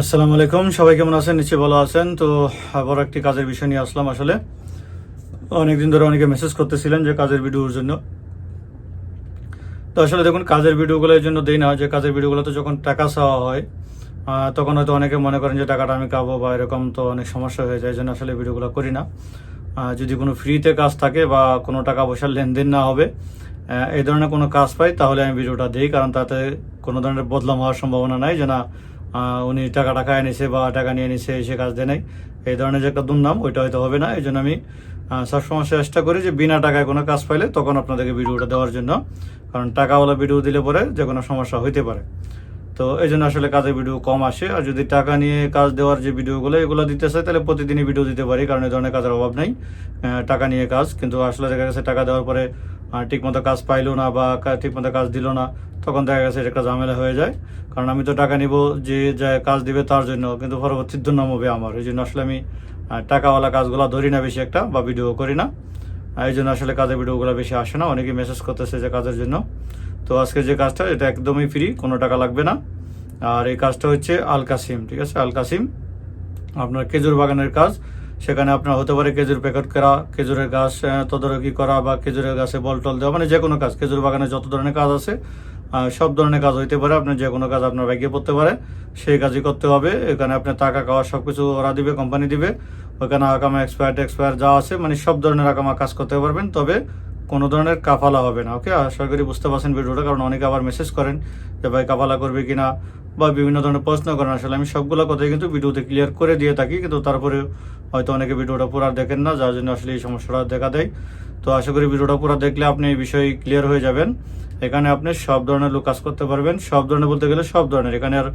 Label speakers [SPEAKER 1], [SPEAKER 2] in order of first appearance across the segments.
[SPEAKER 1] আসসালামু আলাইকুম। সবাই কেমন আছেন? নিশ্চয়ই ভালো আছেন। তো আবার একটি কাজের বিষয় নিয়ে আসলাম আসলে। অনেকদিন ধরে অনেকে মেসেজ করতেছিলেন যে কাজের ভিডিওর জন্য। তো আসলে দেখুন, কাজের ভিডিওগুলোর জন্য দেই না। যে কাজের ভিডিওগুলোতে যখন টাকা চাওয়া হয় তখন হয়তো অনেকে মনে করেন যে টাকাটা আমি কাবো বা এরকম তো অনেক সমস্যা হয়ে যায়। জন্য আসলে ভিডিওগুলো করি না। যদি কোনো ফ্রিতে কাজ থাকে বা কোনো টাকা পয়সার লেনদেন না হবে এই ধরনের কোনো কাজ পাই, তাহলে আমি ভিডিওটা দিই। কারণ তাতে কোনো ধরনের বদলাম হওয়ার সম্ভাবনা নাই যে না উনি টাকা টাকা এনেছে বা টাকা নিয়ে এনেছে এসে কাজ দেয় নাই। এই ধরনের যে একটা দুর্নাম, ওইটা হয়তো হবে না। এই জন্য আমি সবসময় চেষ্টা করি যে বিনা টাকায় কোনো কাজ পাইলে তখন আপনাদেরকে ভিডিওটা দেওয়ার জন্য। কারণ টাকাওয়ালা ভিডিও দিলে পরে যে কোনো সমস্যা হইতে পারে। তো এই জন্য আসলে কাজের ভিডিও কম আসে। আর যদি টাকা নিয়ে কাজ দেওয়ার যে ভিডিওগুলো, এগুলো দিতে চাই তাহলে প্রতিদিনই ভিডিও দিতে পারি, কারণ এই ধরনের কাজের অভাব নেই টাকা নিয়ে কাজ। কিন্তু আসলে দেখা গেছে টাকা দেওয়ার পরে ঠিকমতো কাজ পাইলো না বা ঠিকমতো কাজ দিল না, তখন দেখা গেছে একটা ঝামেলা হয়ে যায়। কারণ আমি তো টাকা নিব যে, যা কাজ দিবে তার জন্য, কিন্তু পরবর্তী দুর্নাম হবে আমার। এই জন্য আসলে আমি টাকাওয়ালা কাজগুলো ধরি না বেশি একটা বা ভিডিও করি না। এই জন্য আসলে কাজের ভিডিওগুলো বেশি আসে না। অনেকে মেসেজ করতেছে যে কাজের জন্য। তো আজকে যে কাজটা, এটা একদমই ফ্রি কোনো টাকা লাগবে না। আর এই কাজটা হচ্ছে আল কাসিম, ঠিক আছে? আল কাসিম, আপনার খেজুর বাগানের কাজ। সেখানে আপনার হতে পারে খেজুর প্যাকেট করা, খেজুরের গাছ তদারকি করা বা খেজুরের গাছে বল টল দেওয়া মানে যে কোনো কাজ, খেজুর বাগানে যত ধরনের কাজ আছে সব ধরনের কাজ হইতে পারে। আপনার যে কোনো কাজ আপনার ব্যাগে পড়তে পারে, সেই কাজই করতে হবে। এখানে আপনার টাকা খাওয়া সব কিছু ওরা দিবে কোম্পানি দিবে। ওখানে আকামা এক্সপায়ার এক্সপায়ার যা আছে মানে সব ধরনের আকামা কাজ করতে পারবেন। তবে কোনো ধরনের কাফালা হবে না, ওকে? আশা করি বুঝতে পারছেন ভিডিওটা, কারণ অনেকে আবার মেসেজ করেন যে, ভাই, কাফালা করবে কিনা? বা বিভিন্ন ধরনের প্রশ্ন করেন। আসলে আমি সবগুলো কথাই কিন্তু ভিডিওতে ক্লিয়ার করে দিয়ে থাকি, কিন্তু তারপরে হয়তো অনেকে ভিডিওটা পুরো আর দেখেন না, যার জন্য আসলে এই সমস্যাটা দেখা দেয়। তো আশা করি ভিডিওটা পুরো দেখলে আপনি এই বিষয়ে ক্লিয়ার হয়ে যাবেন। এখানে আপনি সব ধরনের লোক কাজ করতে পারবেন। সব ধরনের বলতে গেলে সব ধরনের। এখানে আর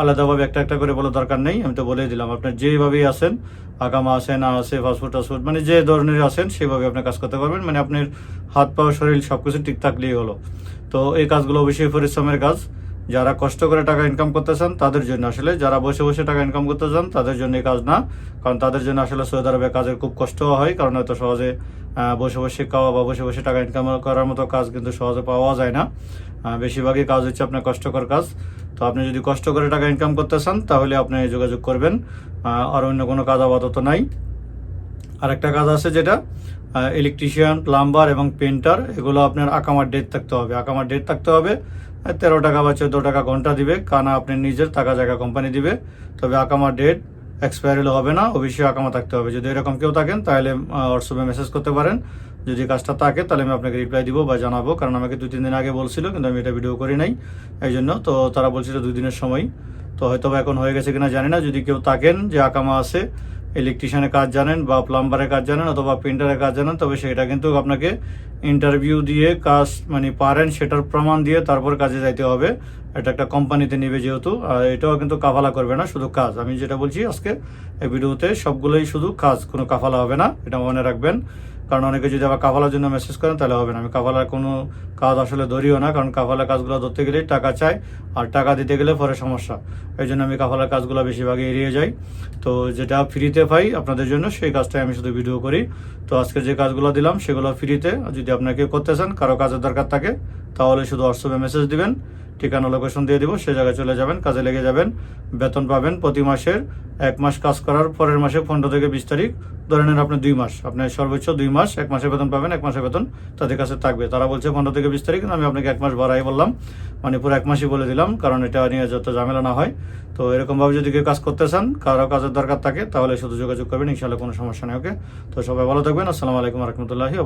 [SPEAKER 1] আলাদাভাবে একটা একটা করে বলার দরকার নেই। আমি তো বলে দিলাম আপনার যেভাবেই আসেন, আগামা আছে না আছে ফাস্টফুড টাস্টফুড মানে যে ধরনের আসেন, সেভাবে আপনি কাজ করতে পারবেন। মানে আপনার হাত, পা, শরীর সব কিছু ঠিক থাকলেই হলো। তো এই কাজগুলো অবশ্যই পরিশ্রমের কাজ। যারা কষ্ট করে টাকা ইনকাম করতে চান, তাদের জন্য আসলে, যারা বসে বসে টাকা ইনকাম করতে চান, তাদের জন্য কাজ না। কারণ তাদের জন্য আসলে সৌদি আরবে কাজের খুব কষ্ট হয়, কারণ হয়তো সহজে বসে বসে খাওয়া বা বসে বসে টাকা ইনকাম করার মতো কাজ কিন্তু সহজে পাওয়া যায় না। বেশিরভাগই কাজ হচ্ছে আপনার কষ্টকর কাজ। তো আপনি যদি কষ্ট করে টাকা ইনকাম করতে চান, তাহলে আপনি যোগাযোগ করবেন। আর অন্য কোনো কাজ আপাতত নাই। আরেকটা কাজ আছে যেটা ইলেকট্রিশিয়ান প্লাম্বার এবং পেন্টার এগুলো আপনার আকামার ডেট থাকতে হবে। আকামার ডেট থাকতে হবে তেরো টাকা বা চোদ্দ টাকা ঘণ্টা দিবে। কানা আপনি নিজের টাকা জায়গা কোম্পানি দিবে। তবে আকামার ডেট এক্সপায়ার হলে হবে না, অবশ্যই আকামা থাকতে হবে। যদি এরকম কেউ থাকেন, তাহলে হোয়াটসঅ্যাপে মেসেজ করতে পারেন। যদি কাজটা থাকে, তাহলে আমি আপনাকে রিপ্লাই দিব বা জানাব। কারণ আমাকে দুই, তিন দিন আগে বলছিল, কিন্তু আমি এটা ভিডিও করি নাই। এই জন্য তো তারা বলছিল দুই দিনের সময়। তো হয়তো এখন হয়ে গেছে কিনা জানি না। যদি কেউ থাকেন যে আকামা আছে ইলেকট্রিশিয়ানের কাজ জানেন বা প্লাম্বারের কাজ জানেন অথবা পেন্টারের কাজ জানেন, তবে সেটা কিন্তু আপনাকে ইন্টারভিউ দিয়ে কাজ মানে পারেন সেটার প্রমাণ দিয়ে তারপর কাজে যাইতে হবে। এটা একটা কোম্পানিতে নেবে যেহেতু, আর এটাও কিন্তু কাফালা করবে না, শুধু কাজ। আমি যেটা বলছি আজকে, এই ভিডিওতে সবগুলোই শুধু কাজ, কোনো কাফালা হবে না, এটা মনে রাখবেন। কারণ অনেকে যদি আবার কাফালার জন্য মেসেজ করেন, তাহলে হবে না। আমি কাফালার কোনো কাজ আসলে ধরিও না, কারণ কাফালার কাজগুলো ধরতে গেলে টাকা চাই, আর টাকা দিতে গেলে পরে সমস্যা। এই জন্য আমি কাফালার কাজগুলো বেশিরভাগই এড়িয়ে যাই। তো যেটা ফ্রিতে পাই আপনাদের জন্য, সেই কাজটাই আমি শুধু ভিডিও করি। তো আজকে যে কাজগুলো দিলাম, সেগুলো ফ্রিতে যদি আপনাকে করতে চান, কারও কাজের দরকার থাকে, তাহলে শুধু হোয়াটসঅ্যাপে মেসেজ দিবেন। ঠিকানা লোকেশন দিয়ে দিব, সে জায়গায় চলে যাবেন, কাজে লেগে যাবেন, বেতন পাবেন প্রতি মাসের এক মাস কাজ করার পরের মাসে পনেরো থেকে বিশ তারিখ। ধরে নেন আপনি দুই মাস, আপনি সর্বোচ্চ দুই মাস, এক মাসের বেতন পাবেন, এক মাসের বেতন তাদের কাছে থাকবে। তারা বলছে পনেরো থেকে বিশ তারিখ, আমি আপনাকে এক মাস বাড়াই বললাম মানে পুরো এক মাসই বলে দিলাম, কারণ এটা নিয়ে যত ঝামেলা না হয়। তো এরকমভাবে যদি কেউ কাজ করতে চান, কারও কাজের দরকার থাকে, তাহলে শুধু যোগাযোগ করবেন ইনশাল্লাহ কোনো সমস্যা নেই, ওকে? তো সবাই ভালো থাকবেন, আসসালামু আলাইকুম রহমতুল্লাহি